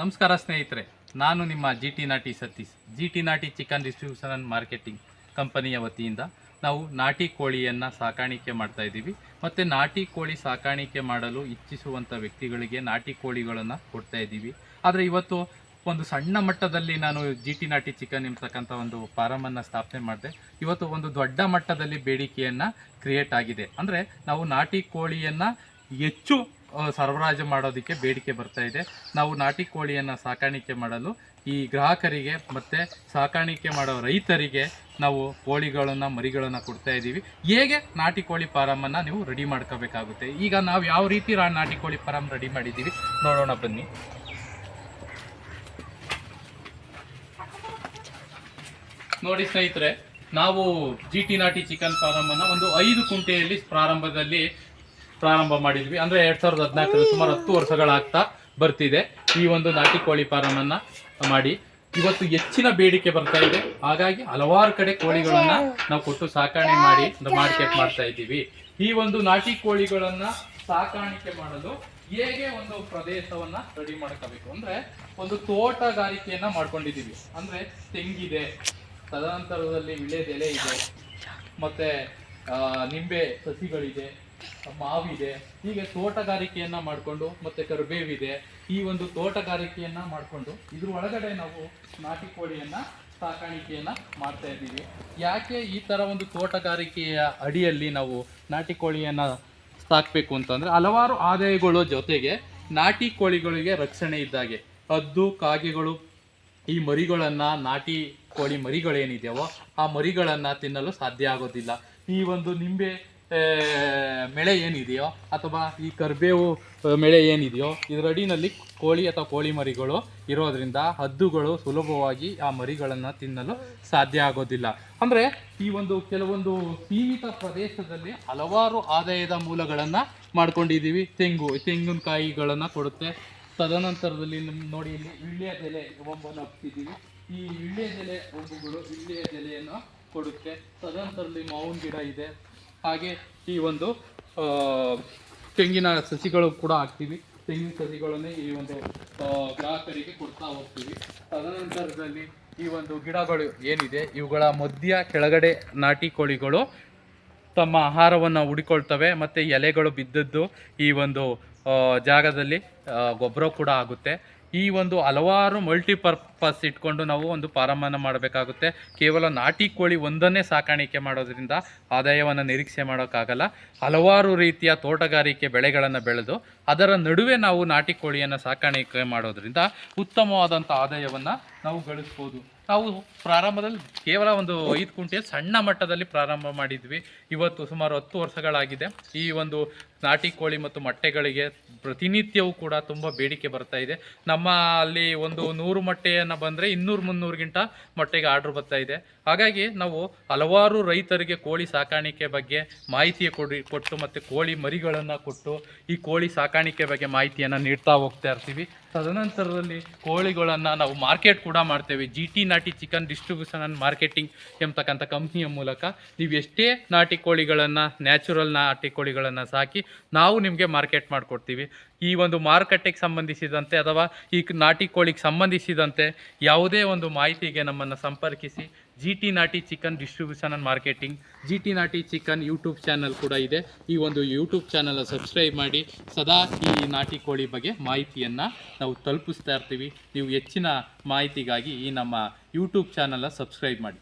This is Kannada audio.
ನಮಸ್ಕಾರ ಸ್ನೇಹಿತರೆ, ನಾನು ನಿಮ್ಮ G T Nati Satish. G T Nati chicken distribution and marketing ಕಂಪನಿಯ ವತಿಯಿಂದ ನಾವು ನಾಟಿ ಕೋಳಿಯನ್ನು ಸಾಕಾಣಿಕೆ ಮಾಡ್ತಾ ಇದ್ದೀವಿ. ಮತ್ತು ನಾಟಿ ಕೋಳಿ ಸಾಕಾಣಿಕೆ ಮಾಡಲು ಇಚ್ಛಿಸುವಂಥ ವ್ಯಕ್ತಿಗಳಿಗೆ ನಾಟಿ ಕೋಳಿಗಳನ್ನು ಕೊಡ್ತಾ ಇದ್ದೀವಿ. ಆದರೆ ಇವತ್ತು ಒಂದು ಸಣ್ಣ ಮಟ್ಟದಲ್ಲಿ ನಾನು ಜಿ ಟಿ ನಾಟಿ ಚಿಕನ್ ಎಂಬತಕ್ಕಂಥ ಒಂದು ಫಾರಮನ್ನು ಸ್ಥಾಪನೆ ಮಾಡಿದೆ. ಇವತ್ತು ಒಂದು ದೊಡ್ಡ ಮಟ್ಟದಲ್ಲಿ ಬೇಡಿಕೆಯನ್ನು ಕ್ರಿಯೇಟ್ ಆಗಿದೆ. ಅಂದರೆ ನಾವು ನಾಟಿ ಕೋಳಿಯನ್ನು ಹೆಚ್ಚು ಸರಬರಾಜು ಮಾಡೋದಕ್ಕೆ ಬೇಡಿಕೆ ಬರ್ತಾ ಇದೆ. ನಾವು ನಾಟಿ ಕೋಳಿಯನ್ನು ಸಾಕಾಣಿಕೆ ಮಾಡಲು ಈ ಗ್ರಾಹಕರಿಗೆ ಮತ್ತು ಸಾಕಾಣಿಕೆ ಮಾಡೋ ರೈತರಿಗೆ ನಾವು ಕೋಳಿಗಳನ್ನು, ಮರಿಗಳನ್ನು ಕೊಡ್ತಾ ಇದ್ದೀವಿ. ಹೇಗೆ ನಾಟಿ ಕೋಳಿ ಫಾರಮನ್ನು ನೀವು ರೆಡಿ ಮಾಡ್ಕೋಬೇಕಾಗುತ್ತೆ? ಈಗ ನಾವು ಯಾವ ರೀತಿ ನಾಟಿ ಕೋಳಿ ಫಾರಮ್ ರೆಡಿ ಮಾಡಿದ್ದೀವಿ? ನೋಡೋಣ ಬನ್ನಿ. ನೋಡಿ ಸ್ನೇಹಿತರೆ, ನಾವು ಜಿ ಟಿ ನಾಟಿ ಚಿಕನ್ ಫಾರಮನ್ನು ಒಂದು ಐದು ಕುಂಟೆಯಲ್ಲಿ ಪ್ರಾರಂಭದಲ್ಲಿ ಪ್ರಾರಂಭ ಮಾಡಿದ್ವಿ. ಅಂದ್ರೆ ಎರಡ್ ಸಾವಿರದ ಹದಿನಾಲ್ಕರಲ್ಲಿ ಸುಮಾರು ಹತ್ತು ವರ್ಷಗಳಾಗ್ತಾ ಬರ್ತಿದೆ. ಈ ಒಂದು ನಾಟಿ ಕೋಳಿ ಫಾರಮನ್ನು ಮಾಡಿ. ಇವತ್ತು ಹೆಚ್ಚಿನ ಬೇಡಿಕೆ ಬರ್ತಾ ಇದೆ. ಹಾಗಾಗಿ ಹಲವಾರು ಕಡೆ ಕೋಳಿಗಳನ್ನ ನಾವು ಕೊಟ್ಟು ಸಾಕಾಣೆ ಮಾಡಿ ಮಾರ್ಕೆಟ್ ಮಾಡ್ತಾ ಇದ್ದೀವಿ. ಈ ಒಂದು ನಾಟಿ ಕೋಳಿಗಳನ್ನ ಸಾಕಾಣಿಕೆ ಮಾಡಲು ಹೇಗೆ ಒಂದು ಪ್ರದೇಶವನ್ನ ರೆಡಿ ಮಾಡ್ಕೋಬೇಕು? ಅಂದ್ರೆ ಒಂದು ತೋಟಗಾರಿಕೆಯನ್ನ ಮಾಡ್ಕೊಂಡಿದೀವಿ ಅಂದ್ರೆ ತೆಂಗಿದೆ ತದನಂತರದಲ್ಲಿ ವಿಳೆದೆಲೆ ಇದೆ, ಮತ್ತೆ ನಿಂಬೆ ಸಸಿಗಳಿದೆ ಮಾವಿದೆ, ಹೀಗೆ ತೋಟಗಾರಿಕೆಯನ್ನ ಮಾಡಿಕೊಂಡು ಮತ್ತೆ ಕರಿಬೇವಿದೆ, ಈ ಒಂದು ತೋಟಗಾರಿಕೆಯನ್ನ ಮಾಡಿಕೊಂಡು ಇದ್ರ ಒಳಗಡೆ ನಾವು ನಾಟಿ ಕೋಳಿಯನ್ನ, ಸಾಕಾಣಿಕೆಯನ್ನ ಮಾಡ್ತಾ ಇದ್ದೀವಿ. ಯಾಕೆ ಈ ತರ ಒಂದು ತೋಟಗಾರಿಕೆಯ ಅಡಿಯಲ್ಲಿ ನಾವು ನಾಟಿ ಕೋಳಿಯನ್ನ ಸಾಕ್ಬೇಕು ಅಂತಂದ್ರೆ ಹಲವಾರು ಆದಾಯಗಳ ಜೊತೆಗೆ ನಾಟಿ ಕೋಳಿಗಳಿಗೆ ರಕ್ಷಣೆ ಇದ್ದಾಗೆ ಹದ್ದು, ಕಾಗೆಗಳು, ಈ ಮರಿಗಳನ್ನ ನಾಟಿ ಕೋಳಿ ಮರಿಗಳೇನಿದೆಯೋ ಆ ಮರಿಗಳನ್ನ ತಿನ್ನಲು ಸಾಧ್ಯ ಆಗೋದಿಲ್ಲ. ಈ ಒಂದು ನಿಂಬೆ ಮೆಳೆ ಏನಿದೆಯೋ ಅಥವಾ ಈ ಕರ್ಬೇವು ಮೆಳೆ ಏನಿದೆಯೋ ಇದರಡಿನಲ್ಲಿ ಕೋಳಿ ಅಥವಾ ಕೋಳಿ ಮರಿಗಳು ಇರೋದ್ರಿಂದ ಹದ್ದುಗಳು ಸುಲಭವಾಗಿ ಆ ಮರಿಗಳನ್ನು ತಿನ್ನಲು ಸಾಧ್ಯ ಆಗೋದಿಲ್ಲ. ಅಂದರೆ ಈ ಒಂದು ಕೆಲವೊಂದು ಸೀಮಿತ ಪ್ರದೇಶದಲ್ಲಿ ಹಲವಾರು ಆದಾಯದ ಮೂಲಗಳನ್ನು ಮಾಡ್ಕೊಂಡಿದ್ದೀವಿ. ತೆಂಗು, ತೆಂಗಿನಕಾಯಿಗಳನ್ನು ಕೊಡುತ್ತೆ. ತದನಂತರದಲ್ಲಿ ನೋಡಿ ಇಲ್ಲಿ ವಿಳ್ಯದೆಲೆ ಒಂಬನ್ನು ಹಾಕ್ತಿದ್ದೀವಿ. ಈ ವಿಳ್ಯದೆಲೆ ಒಂಬುಗಳು ವಿಳ್ಯದೆಲೆಯನ್ನು ಕೊಡುತ್ತೆ. ತದನಂತರದಲ್ಲಿ ಮಾವಿನ ಗಿಡ ಇದೆ. ಹಾಗೆ ಈ ಒಂದು ತೆಂಗಿನ ಸಸಿಗಳು ಕೂಡ ಹಾಕ್ತೀವಿ. ತೆಂಗಿನ ಸಸಿಗಳನ್ನೇ ಈ ಒಂದು ಗ್ರಾಹಕರಿಗೆ ಕೊಡ್ತಾ ಹೋಗ್ತೀವಿ. ತದನಂತರದಲ್ಲಿ ಈ ಒಂದು ಗಿಡಗಳು ಏನಿದೆ, ಇವುಗಳ ಮಧ್ಯ ಕೆಳಗಡೆ ನಾಟಿ ಕೋಳಿಗಳು ತಮ್ಮ ಆಹಾರವನ್ನು ಹುಡಿಕೊಳ್ತವೆ, ಮತ್ತು ಎಲೆಗಳು ಬಿದ್ದದ್ದು ಈ ಒಂದು ಜಾಗದಲ್ಲಿ ಗೊಬ್ಬರ ಕೂಡ ಆಗುತ್ತೆ. ಈ ಒಂದು ಹಲವಾರು ಮಲ್ಟಿಪರ್ಪಸ್ ಇಟ್ಕೊಂಡು ನಾವು ಒಂದು ಫಾರಮನ್ನು ಮಾಡಬೇಕಾಗುತ್ತೆ. ಕೇವಲ ನಾಟಿ ಕೋಳಿ ಒಂದನ್ನೇ ಸಾಕಾಣಿಕೆ ಮಾಡೋದ್ರಿಂದ ಆದಾಯವನ್ನು ನಿರೀಕ್ಷೆ ಮಾಡೋಕ್ಕಾಗಲ್ಲ. ಹಲವಾರು ರೀತಿಯ ತೋಟಗಾರಿಕೆ ಬೆಳೆಗಳನ್ನು ಬೆಳೆದು ಅದರ ನಡುವೆ ನಾವು ನಾಟಿ ಕೋಳಿಯನ್ನು ಸಾಕಾಣಿಕೆ ಮಾಡೋದ್ರಿಂದ ಉತ್ತಮವಾದಂಥ ಆದಾಯವನ್ನು ನಾವು ಗಳಿಸ್ಬೋದು. ನಾವು ಪ್ರಾರಂಭದಲ್ಲಿ ಕೇವಲ ಒಂದು ಐದು ಕುಂಟೆ ಸಣ್ಣ ಮಟ್ಟದಲ್ಲಿ ಪ್ರಾರಂಭ ಮಾಡಿದ್ವಿ. ಇವತ್ತು ಸುಮಾರು ಹತ್ತು ವರ್ಷಗಳಾಗಿದೆ. ಈ ಒಂದು ನಾಟಿ ಕೋಳಿ ಮತ್ತು ಮೊಟ್ಟೆಗಳಿಗೆ ಪ್ರತಿನಿತ್ಯವೂ ಕೂಡ ತುಂಬ ಬೇಡಿಕೆ ಬರ್ತಾ ಇದೆ. ನಮ್ಮ ಅಲ್ಲಿ ಒಂದು ನೂರು ಮೊಟ್ಟೆಯನ್ನು ಬಂದರೆ ಇನ್ನೂರು ಮುನ್ನೂರಿಗಿಂತ ಮೊಟ್ಟೆಗೆ ಆರ್ಡ್ರ್ ಬರ್ತಾ ಇದೆ. ಹಾಗಾಗಿ ನಾವು ಹಲವಾರು ರೈತರಿಗೆ ಕೋಳಿ ಸಾಕಾಣಿಕೆ ಬಗ್ಗೆ ಮಾಹಿತಿ ಕೊಡಿ, ಕೊಟ್ಟು ಮತ್ತು ಕೋಳಿ ಮರಿಗಳನ್ನು ಕೊಟ್ಟು ಈ ಕೋಳಿ ಸಾಕಾಣಿಕೆ ಬಗ್ಗೆ ಮಾಹಿತಿಯನ್ನು ನೀಡ್ತಾ ಹೋಗ್ತಾ ಇರ್ತೀವಿ. ತದನಂತರದಲ್ಲಿ ಕೋಳಿಗಳನ್ನು ನಾವು ಮಾರ್ಕೆಟ್ ಕೂಡ ಮಾಡ್ತೇವೆ. G T Nati chicken distribution and marketing ಎಂಬತಕ್ಕಂಥ ಕಂಪ್ನಿಯ ಮೂಲಕ ನೀವು ಎಷ್ಟೇ ನಾಟಿ ಕೋಳಿಗಳನ್ನು ನ್ಯಾಚುರಲ್ ನಾಟಿ ಕೋಳಿಗಳನ್ನು ಸಾಕಿ ನಾವು ನಿಮಗೆ ಮಾರ್ಕೆಟ್ ಮಾಡಿಕೊಡ್ತೀವಿ. ಈ ಒಂದು ಮಾರುಕಟ್ಟೆಗೆ ಸಂಬಂಧಿಸಿದಂತೆ ಅಥವಾ ಈ ನಾಟಿ ಕೋಳಿಗೆ ಸಂಬಂಧಿಸಿದಂತೆ ಯಾವುದೇ ಒಂದು ಮಾಹಿತಿಗೆ ನಮ್ಮನ್ನು ಸಂಪರ್ಕಿಸಿ. G T Nati chicken distribution and marketing. G T Nati chicken YouTube channel ಕೂಡ ಇದೆ. ಈ ಒಂದು ಯೂಟ್ಯೂಬ್ ಚಾನಲ್ ಸಬ್ಸ್ಕ್ರೈಬ್ ಮಾಡಿ. ಸದಾ ಈ ನಾಟಿ ಕೋಳಿ ಬಗ್ಗೆ ಮಾಹಿತಿಯನ್ನು ನಾವು ತಲುಪಿಸ್ತಾ ಇರ್ತೀವಿ. ನೀವು ಹೆಚ್ಚಿನ ಮಾಹಿತಿಗಾಗಿ ಈ ನಮ್ಮ ಯೂಟ್ಯೂಬ್ ಚಾನಲ್ನ ಸಬ್ಸ್ಕ್ರೈಬ್ ಮಾಡಿ.